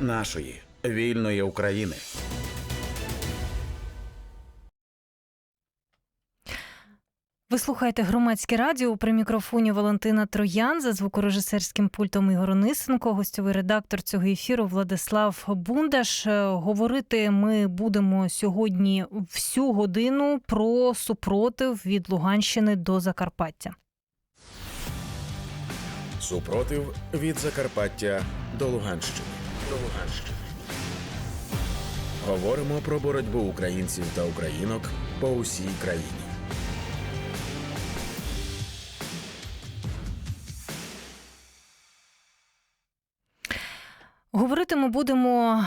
нашої вільної України. Ви слухаєте громадське радіо при мікрофоні Валентина Троян за звукорежисерським пультом Ігор Нисенко, гостьовий редактор цього ефіру Владислав Бундаш. Е, Говорити ми будемо сьогодні всю годину про супротив від Луганщини до Закарпаття. Супротив від Закарпаття до Луганщини. До Луганщини. Говоримо про боротьбу українців та українок по усій країні. Говорити ми будемо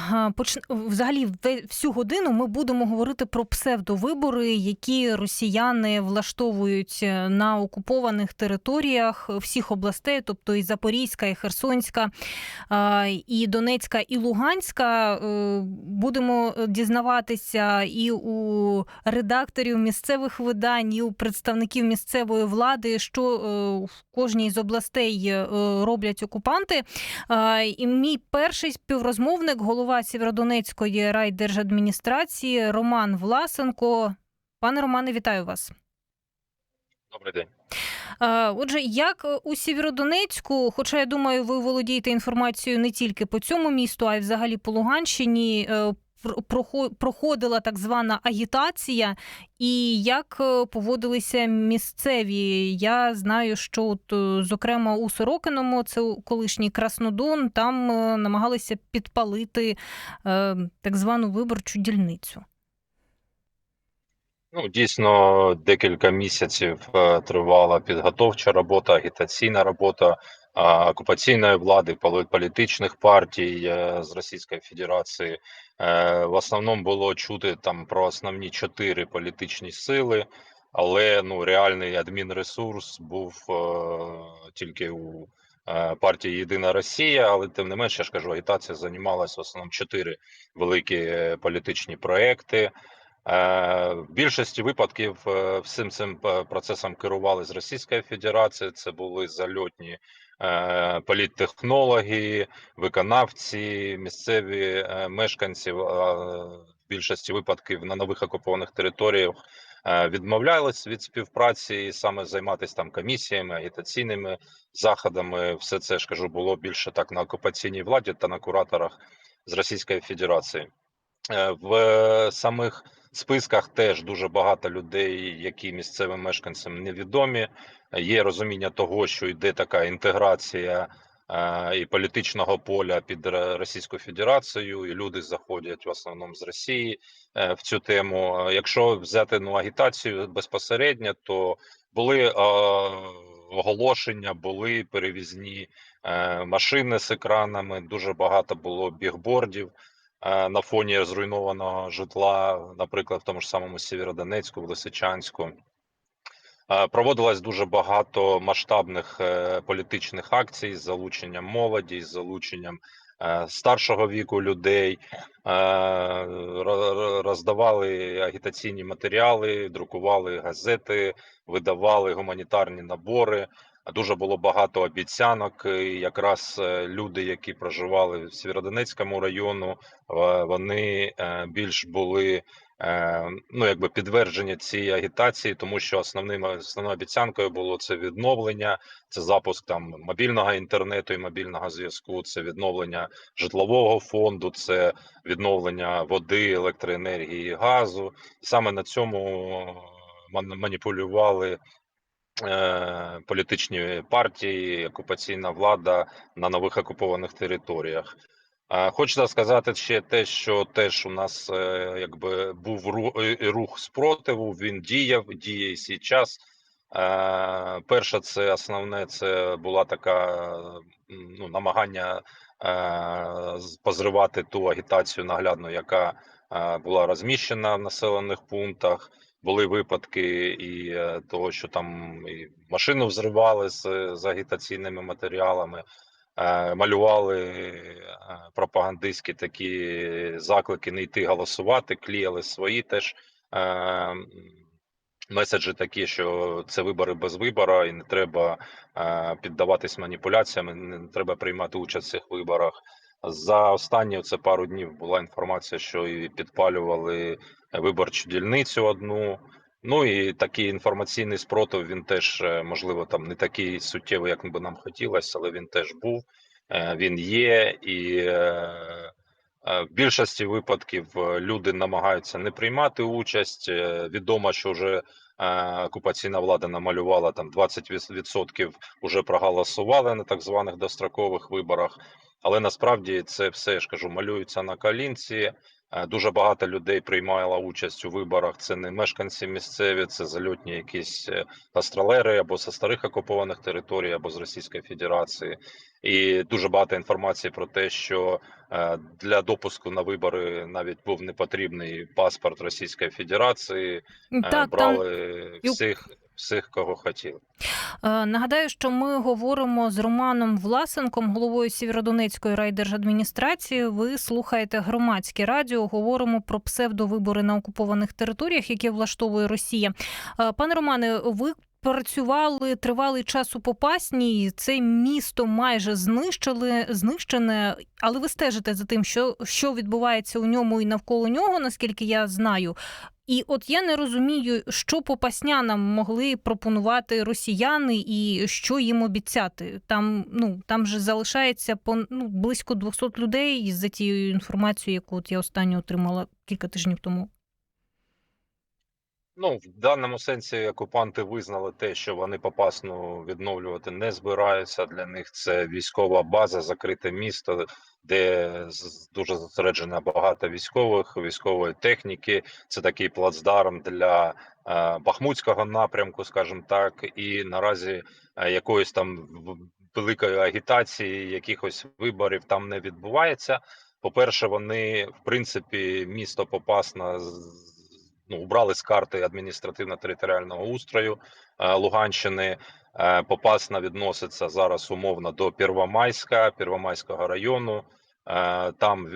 взагалі всю годину. Ми будемо говорити про псевдовибори, які росіяни влаштовують е, на окупованих територіях всіх областей, тобто і Запорізька, і Херсонська, і Донецька, і Луганська. Е, Будемо дізнаватися і у редакторів місцевих видань, і у представників місцевої влади, що е, в кожній з областей е, роблять окупанти. І мій перший співрозмовник, голова Сєвєродонецької райдержадміністрації Роман Власенко. Пане Романе, вітаю вас. Добрий день. Отже, як у Сєвєродонецьку, хоча я думаю, ви володієте інформацією не тільки по цьому місту, а й взагалі по Луганщині. Пр- прохо- Проходила так звана агітація, і як е, поводилися місцеві. Я знаю, що от, е, зокрема у Сорокиному, це колишній Краснодон, там е, намагалися підпалити так звану виборчу дільницю. Ну, дійсно, декілька місяців тривала підготовча робота, агітаційна робота окупаційної влади, політичних партій з Російської Федерації. Е, В основному було чути там про основні чотири політичні сили, але ну реальний адмінресурс був е, тільки у партії Єдина Росія, але тим не менше, я ж кажу, агітація займалася в основному чотири великі е, політичні проекти. Е, В більшості випадків е, всім цим процесом керували з Російської Федерації. Це були зальотні політтехнологи, виконавці, місцеві е, мешканці. е, В більшості випадків на нових окупованих територіях е, відмовлялись від співпраці і саме займатися там комісіями, агітаційними заходами. Все це ж кажу було більше так на окупаційній владі та на кураторах з Російської Федерації. Е, В е, самих списках теж дуже багато людей, які місцевим мешканцям невідомі. Є розуміння того, що йде така інтеграція і політичного поля під Російську Федерацію, і люди заходять в основному з Росії е, в цю тему. Якщо взяти ну агітацію безпосередньо, то були оголошення, були перевізні е, машини з екранами. Дуже багато було бігбордів на фоні зруйнованого житла, наприклад, в тому ж самому Сєвєродонецьку, в Лисичанську. Е, Проводилось дуже багато масштабних е, політичних акцій з залученням молоді, з залученням е, старшого віку людей. Е, ро- ро- Роздавали агітаційні матеріали, друкували газети, видавали гуманітарні набори. Дуже було багато обіцянок. І якраз е, люди, які проживали в Сєвєродонецькому району, вони е, більш були е, ну якби підтвердження цієї агітації, тому що основним основною обіцянкою було це відновлення, це запуск там мобільного інтернету і мобільного зв'язку, це відновлення житлового фонду, це відновлення води, електроенергії, газу. І саме на цьому ман- маніпулювали. Е, Політичні партії, окупаційна влада на нових окупованих територіях. Хочеться сказати ще те, що теж у нас е, якби був е, рух спротиву. Він діяв, діє і сій час. Перше, це основне, це була така ну, намагання позривати ту агітацію наглядну, яка була розміщена в населених пунктах. Були випадки і е, того, що там і машину взривали з, з агітаційними матеріалами е, малювали е, пропагандистські такі заклики не йти голосувати, кліяли свої теж меседжі такі, що це вибори без вибора, і не треба піддаватись маніпуляціям, не треба приймати участь в цих виборах. За останні це пару днів була інформація, що і підпалювали виборчу дільницю одну. Ну і такий інформаційний спротив він теж е, можливо там не такий суттєвий, як би нам хотілося, але він теж був. Е, Він є, і е, в більшості випадків люди намагаються не приймати участь. Відомо, що вже окупаційна влада намалювала там 20% вже проголосували на так званих дострокових виборах. Але насправді це все я ж кажу, малюється на калінці. Е, Дуже багато людей приймало участь у виборах. Це не мешканці місцеві, це зальотні якісь е, гастролери або зі старих окупованих територій, або з Російської Федерації. І дуже багато інформації про те, що е, для допуску на вибори навіть був непотрібний паспорт Російської Федерації. Так, брали і- всіх, всіх, кого хотіли. Е, Нагадаю, що ми говоримо з Романом Власенком, головою Сєвєродонецької райдержадміністрації. Ви слухаєте громадське радіо. Говоримо про псевдовибори на окупованих територіях, які влаштовує Росія. Е, Пане Романе, ви. Працювали тривалий час у Попасній. Це місто майже знищили, знищене, але ви стежите за тим, що, що відбувається у ньому і навколо нього, наскільки я знаю. І от я не розумію, що попаснянам могли пропонувати росіяни і що їм обіцяти. Там ну там же залишається по ну, близько 200 людей за тією інформацією, яку от я останню отримала кілька тижнів тому. Ну, в даному сенсі окупанти визнали те, що вони Попасну відновлювати не збираються. Для них це військова база, закрите місто, де дуже зосереджено багато військових, військової техніки. Це такий плацдарм для е, Бахмутського напрямку, скажімо так, і наразі е, якоїсь там великої агітації, якихось виборів там не відбувається. По-перше, вони в принципі місто Попасна ну, убрали з карти адміністративно-територіального устрою е, Луганщини. Е, Попасна відноситься зараз умовно до Первомайська, Первомайського району. Е, Там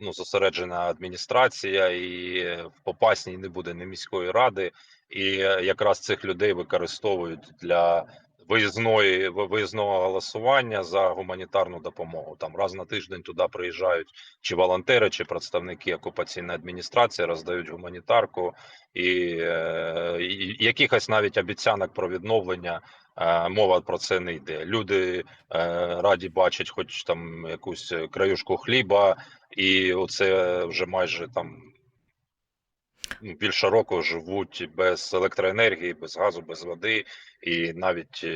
ну, зосереджена адміністрація, і в Попасній не буде ні міської ради. І якраз цих людей використовують для виїзної виїзного голосування за гуманітарну допомогу. Там раз на тиждень туди приїжджають чи волонтери, чи представники окупаційної адміністрації роздають гуманітарку, і, е, і якихось навіть обіцянок про відновлення. е, Мова про це не йде. Люди е, раді бачать, хоч там якусь краюшку хліба, і оце вже майже там більше року живуть без електроенергії, без газу, без води, і навіть е,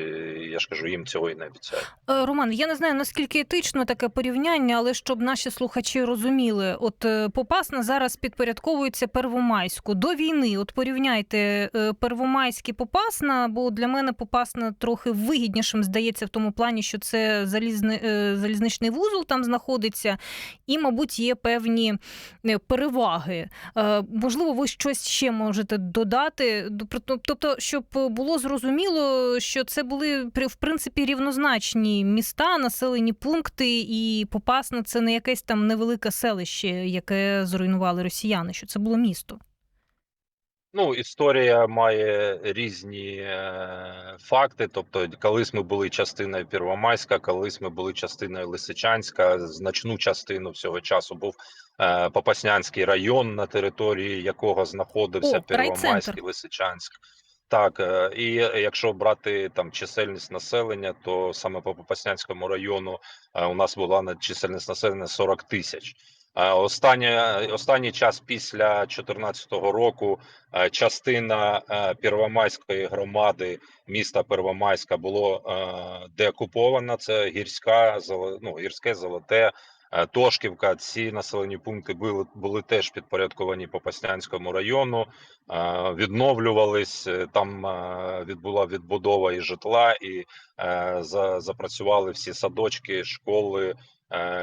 я ж кажу, їм цього і не обіцяють. Е, Роман, я не знаю наскільки етично таке порівняння, але щоб наші слухачі розуміли, от е, Попасна зараз підпорядковується Первомайську до війни. От порівняйте е, Первомайськ і Попасна, бо для мене Попасна трохи вигіднішим здається в тому плані, що це залізни, е, залізничний вузол там знаходиться, і, мабуть, є певні переваги. Можливо, ви щось ще можете додати, До- про- тобто, щоб було зрозуміло, що це були в принципі рівнозначні міста, населені пункти, і Попасна це не якесь там невелике селище, яке зруйнували росіяни, що це було місто. Ну, історія має різні е, факти. Тобто, колись ми були частиною Первомайська, колись ми були частиною Лисичанська. Значну частину всього часу був Попаснянський район, на території якого знаходився Первомайський. Лисичанськ. Так, е, і якщо брати там чисельність населення, то саме по Попаснянському району е, у нас була на- чисельність населення 40 тисяч. Е, Останнє, останній час після 2014 року е, частина е, Первомайської громади міста Первомайська було е, деокупована. Це гірська ну, гірське золоте. Е, Тошківка, ці населені пункти були, були теж підпорядковані Попаснянському району, е, відновлювались. е, Там відбула відбудова і житла, і запрацювали всі садочки, школи,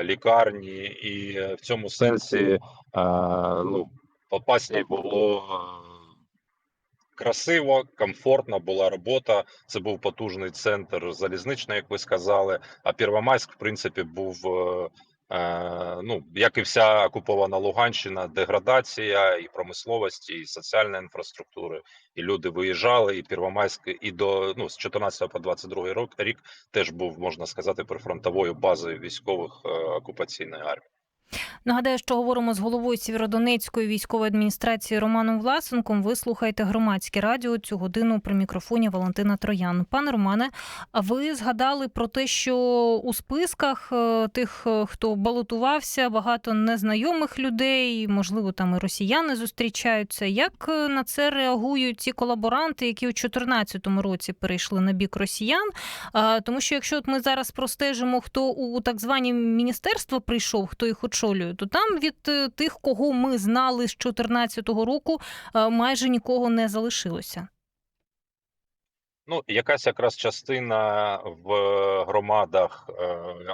лікарні, і в цьому сенсі ну, Попасній було красиво, комфортно була робота. Це був потужний центр залізничний, як ви сказали. А Первомайськ, в принципі, був ну, як і вся окупована Луганщина, деградація і промисловості, і соціальної інфраструктури. І люди виїжджали, і Первомайськ, і до ну з 14 по 22 рік, рік теж був можна сказати прифронтовою базою військових е, окупаційної армії. Нагадаю, що говоримо з головою Сєвєродонецької військової адміністрації Романом Власенком. Ви слухаєте громадське радіо цю годину при мікрофоні Валентина Троян. Пане Романе, а ви згадали про те, що у списках е, тих, е, хто балотувався, багато незнайомих людей, можливо, там і росіяни зустрічаються. Як е, на це реагують ці колаборанти, які у 2014 році перейшли на бік росіян? Тому що якщо от ми зараз простежимо, хто у так звані міністерства прийшов, хто їх то там від е, тих, кого ми знали з 2014 року, е, майже нікого не залишилося. Ну, якась якраз частина в громадах е,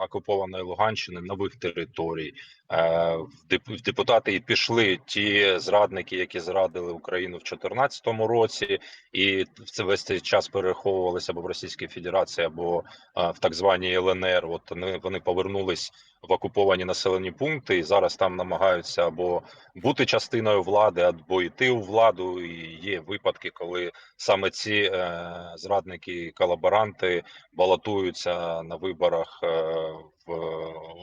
окупованої Луганщини нових територій. Е, в деп- депутати і пішли ті зрадники, які зрадили Україну в 2014 році, і в це весь цей час переховувалися або в Російській Федерації, або е, в так званій ЛНР. От вони, вони повернулись в окуповані населені пункти, і зараз там намагаються або бути частиною влади, або йти у владу. І є випадки, коли саме ці е, зрадники колаборанти балотуються на виборах е, в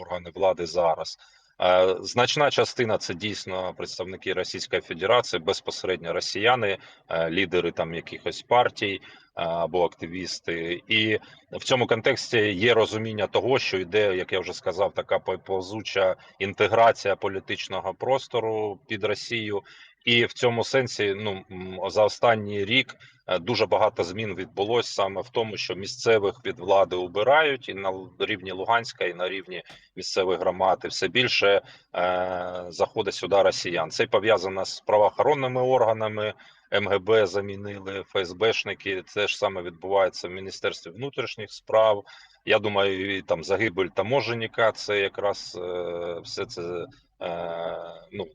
органи влади зараз. Е, Значна частина це дійсно представники Російської Федерації, безпосередньо росіяни, е, лідери там якихось партій е, або активісти. І в цьому контексті є розуміння того, що йде, як я вже сказав, така повзуча інтеграція політичного простору під Росію. І в цьому сенсі, ну за останній рік дуже багато змін відбулось саме в тому, що місцевих від влади убирають і на рівні Луганська, і на рівні місцевих громад, і все більше е, заходить сюди росіян. Це пов'язано з правоохоронними органами. МГБ замінили ФСБшники. Це ж саме відбувається в міністерстві внутрішніх справ. Я думаю, і там загибель таможенника. Це якраз е, все це е, ну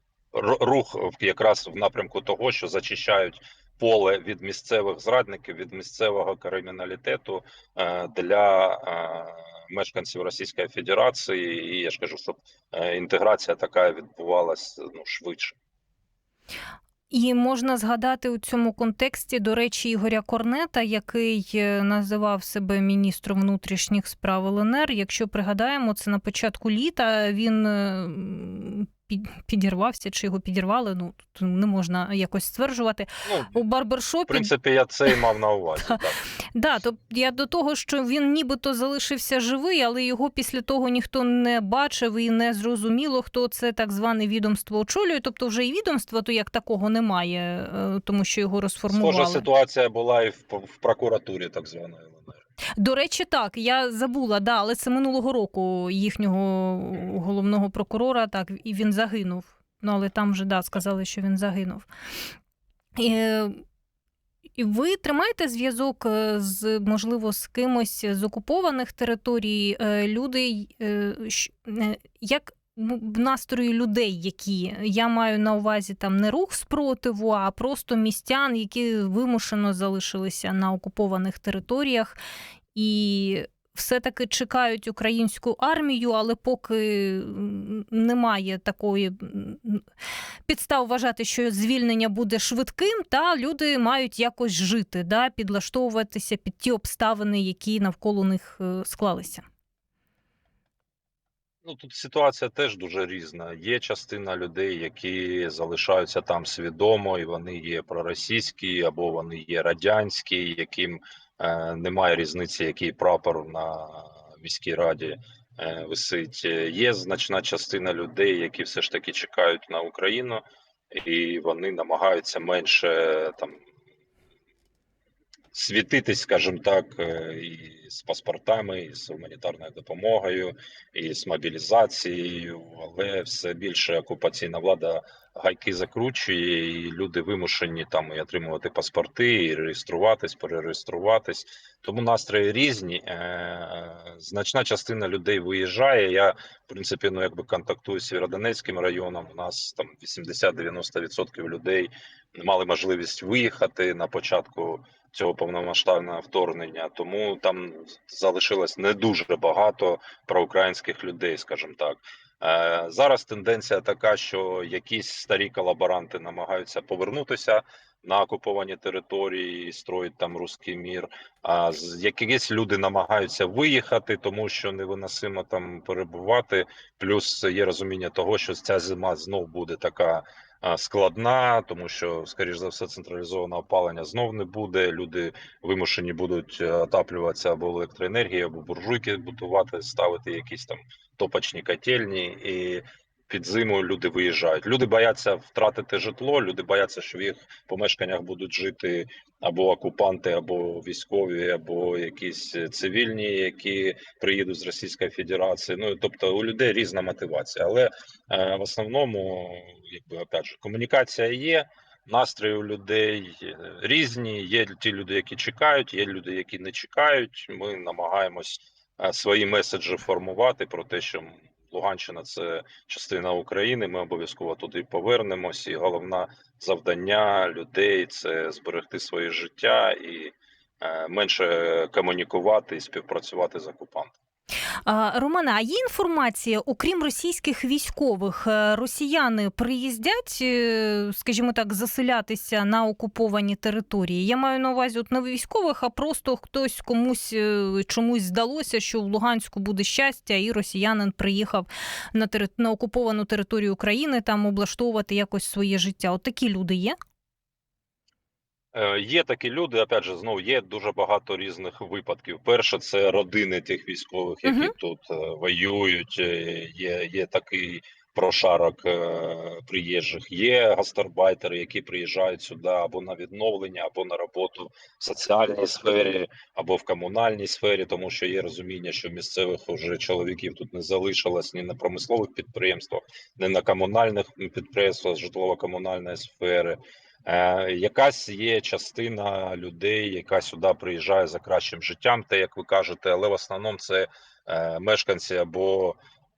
рух якраз в напрямку того, що зачищають поле від місцевих зрадників, від місцевого криміналітету е, для е, мешканців Російської Федерації. І я ж кажу, щоб е, інтеграція така відбувалась ну швидше. І можна згадати у цьому контексті, до речі, Ігоря Корнета, який називав себе міністром внутрішніх справ ЛНР. Якщо пригадаємо, це на початку літа він підірвався чи його підірвали. Ну тут не можна якось стверджувати. Ну У в принципі, я це і мав на увазі. так. Да, то я до того, що він нібито залишився живий, але його після того ніхто не бачив і не зрозуміло, хто це так зване відомство очолює. Тобто, вже і відомства то як такого немає, е, тому що його Схожа розформували. ситуація була і в, прокуратурі, так званої. До речі, так я забула, да, але це минулого року їхнього головного прокурора. Так і він загинув. Ну але там вже да сказали, що він загинув. І, і ви тримаєте зв'язок е, з можливо з кимось з окупованих територій, е, люди, е, як ну, настрої людей, які я маю на увазі там не рух спротиву, а просто містян, які вимушено залишилися на окупованих територіях і все-таки чекають українську армію, але поки немає такої підстав вважати, що звільнення буде швидким, та люди мають якось жити, да, підлаштовуватися під ті обставини, які навколо них е, склалися. Ну тут ситуація теж дуже різна. Є частина людей, які залишаються там свідомо, і вони є проросійські або вони є радянські, яким немає різниці, який прапор на міській раді е, висить. Е, Є значна частина людей, які все ж таки чекають на Україну, і вони намагаються менше там світитись, скажімо так, е, і з паспортами, і з гуманітарною допомогою, і з мобілізацією, але все більше окупаційна влада гайки закручує, і люди вимушені там і отримувати паспорти, і реєструватись, перереєструватись. Тому настрої різні. Е, Значна частина людей виїжджає. Я в принципі ну якби контактую з Сєвєродонецьким районом. У нас там 80-90% людей мали можливість виїхати на початку цього повномасштабного вторгнення, тому там залишилось не дуже багато проукраїнських людей, скажімо так. Е, Зараз тенденція така, що якісь старі колаборанти намагаються повернутися на окуповані території строїть там руський мір. А якісь люди намагаються виїхати, тому що невиносимо там перебувати. Плюс є розуміння того, що ця зима знов буде така складна, тому що, скоріш за все, централізованого опалення знов не буде. Люди вимушені будуть е, отаплюватися або електроенергією, або буржуйки будувати, ставити якісь там топочні котельні і. Під зиму люди виїжджають. Люди бояться втратити житло. Люди бояться, що в їх помешканнях будуть жити або окупанти, або військові, або якісь цивільні, які приїдуть з Російської Федерації. Ну тобто у людей різна мотивація, але е, в основному, якби опять же, комунікація є. Настрої у людей е, різні. Є ті люди, які чекають, є люди, які не чекають. Ми намагаємось е, свої меседжі формувати про те, що Луганщина це частина України. Ми обов'язково туди повернемось. І головне завдання людей це зберегти своє життя і е, менше комунікувати і співпрацювати з окупантом. А, Романе, а є інформація, окрім російських військових, е, росіяни приїздять, е, скажімо так, заселятися на окуповані території? Я маю на увазі от не військових, а просто хтось комусь е, чомусь здалося, що в Луганську буде щастя, і росіянин приїхав на тери... на окуповану територію України там облаштовувати якось своє життя. От такі люди є? Е, Є такі люди, опять же, знову є дуже багато різних випадків. Перше, це родини тих військових, які Мгм. тут е, воюють. Е, Є, є такий прошарок приїжджих. Є гастарбайтери, які приїжджають сюди або на відновлення, або на роботу в соціальній сфері, або в комунальній сфері, тому що є розуміння, що місцевих уже чоловіків тут не залишилось ні на промислових підприємствах, ні на комунальних підприємствах житлово-комунальної сфери. Е, якась є частина людей, яка сюди приїжджає за кращим життям, те, як ви кажете, але в основному це е, мешканці або,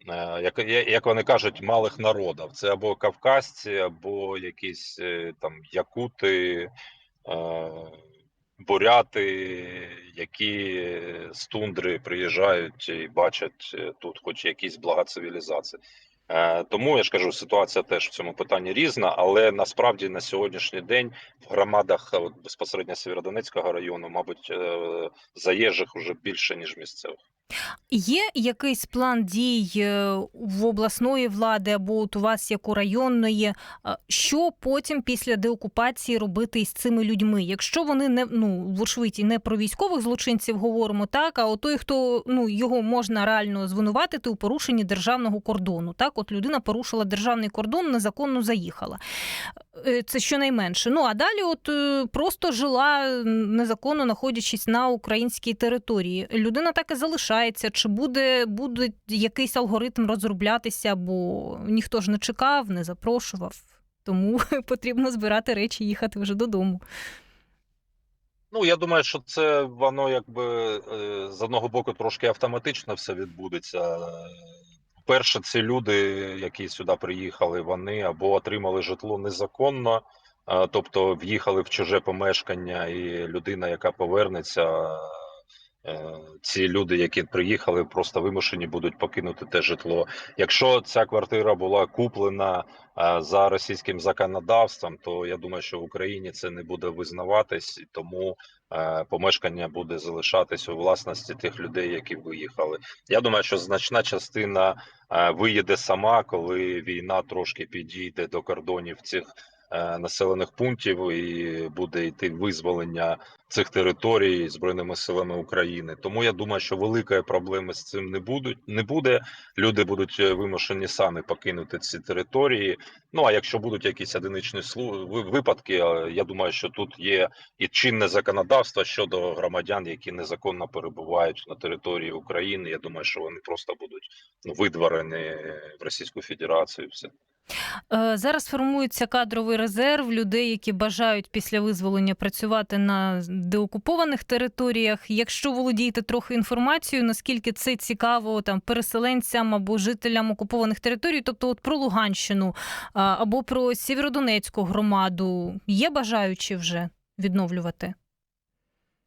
е, як, як вони кажуть, малих народів. Це або кавказці, або якісь там якути, буряти, які з тундри приїжджають і бачать тут хоч якісь блага цивілізації. Е, Тому я ж кажу, ситуація теж в цьому питанні різна, але насправді на сьогоднішній день в громадах от, безпосередньо Сєвєродонецького району, мабуть, е, заїжджих вже більше ніж місцевих. Є якийсь план дій е, в обласної влади або от у вас як у районної, е, що потім після деокупації робити із цими людьми? Якщо вони не ну вочевидь, і не про військових злочинців говоримо, так а от той, хто ну його можна реально звинуватити у порушенні державного кордону. Так, от людина порушила державний кордон, незаконно заїхала. Е, Це щонайменше. Ну а далі, от е, просто жила незаконно знаходячись на українській території. Людина так і залишається. Чи буде, буде якийсь алгоритм розроблятися, бо ніхто ж не чекав, не запрошував. Тому потрібно збирати речі, і їхати вже додому. Ну, я думаю, що це воно якби е, з одного боку трошки автоматично все відбудеться. Перше, ці люди, які сюди приїхали, вони або отримали житло незаконно, тобто в'їхали в чуже помешкання, і людина, яка повернеться, ці люди, які приїхали, просто вимушені будуть покинути те житло. Якщо ця квартира була куплена за російським законодавством, то я думаю, що в Україні це не буде визнаватись, тому е, помешкання буде залишатись у власності тих людей, які виїхали. Я думаю, що значна частина е, виїде сама, коли війна трошки підійде до кордонів цих е, населених пунктів і буде йти визволення цих територій збройними силами України. Тому я думаю, що великої проблеми з цим не будуть не буде. Люди будуть е, вимушені самі покинути ці території. Ну а якщо будуть якісь одиничні випадки, е, я думаю, що тут є і чинне законодавство щодо громадян, які незаконно перебувають на території України. Я думаю, що вони просто будуть ну, видворені в Російську Федерацію. Все. Е, Зараз формується кадровий резерв людей, які бажають після визволення працювати на деокупованих територіях. Якщо володієте трохи інформацією, наскільки це цікаво там переселенцям або жителям окупованих територій, тобто от про Луганщину або про Сєвєродонецьку громаду, є бажаючі вже відновлювати?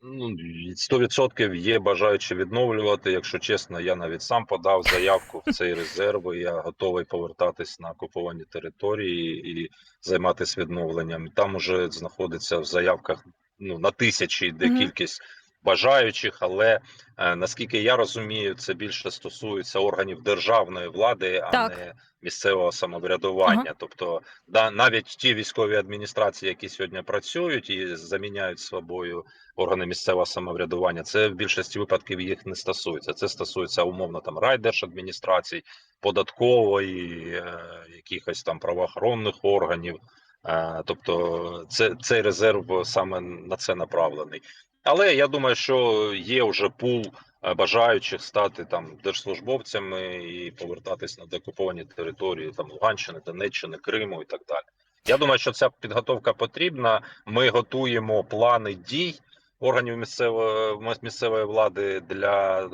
Ну, 100% є бажаючі відновлювати. Якщо чесно, я навіть сам подав заявку в цей резерв. і Я готовий повертатись на окуповані території і займатися відновленням. Там уже знаходиться в заявках ну на тисячі де кількість бажаючих, але е, наскільки я розумію, це більше стосується органів державної влади, а Так. не місцевого самоврядування. Тобто, да, навіть ті військові адміністрації, які сьогодні працюють і заміняють собою органи місцевого самоврядування, це в більшості випадків їх не стосується. Це стосується умовно там райдержадміністрацій, податкової, е, якихось там правоохоронних органів. Е, тобто, це цей резерв саме на це направлений. Але я думаю, що є вже пул е, бажаючих стати там держслужбовцями і повертатись на деокуповані території там Луганщини, Донеччини, Криму і так далі. Я думаю, що ця підготовка потрібна. Ми готуємо плани дій органів місцевої місцевої влади для е,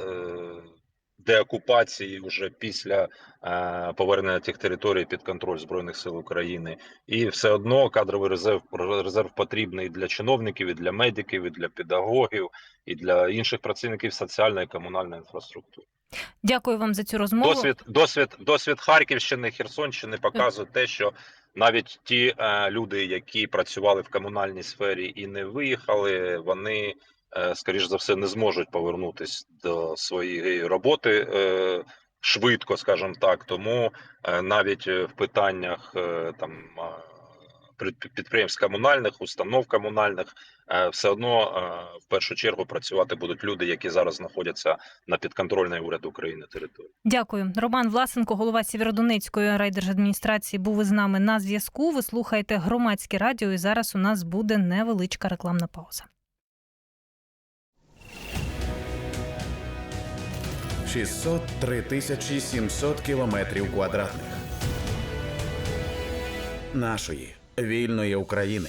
деокупації вже після е, повернення тих територій під контроль збройних сил України, і все одно кадровий резерв резерв потрібний для чиновників, і для медиків, і для педагогів, і для інших працівників соціальної і комунальної інфраструктури. Дякую вам за цю розмову. Досвід, досвід, досвід Харківщини, Херсонщини показує те, що навіть ті е, люди, які працювали в комунальній сфері і не виїхали, вони скоріш за все не зможуть повернутися до своєї роботи е, швидко, скажімо так. Тому е, навіть е, в питаннях е, там. е, Підприємств комунальних, установ комунальних е, все одно е, в першу чергу працювати будуть люди, які зараз знаходяться на підконтрольній уряду України території. Дякую. Роман Власенко, голова Сєвєродонецької райдержадміністрації, був із нами на зв'язку. Ви слухаєте громадське радіо, і зараз у нас буде невеличка рекламна пауза. 603 тисячі 700 кілометрів квадратних нашої вільної України.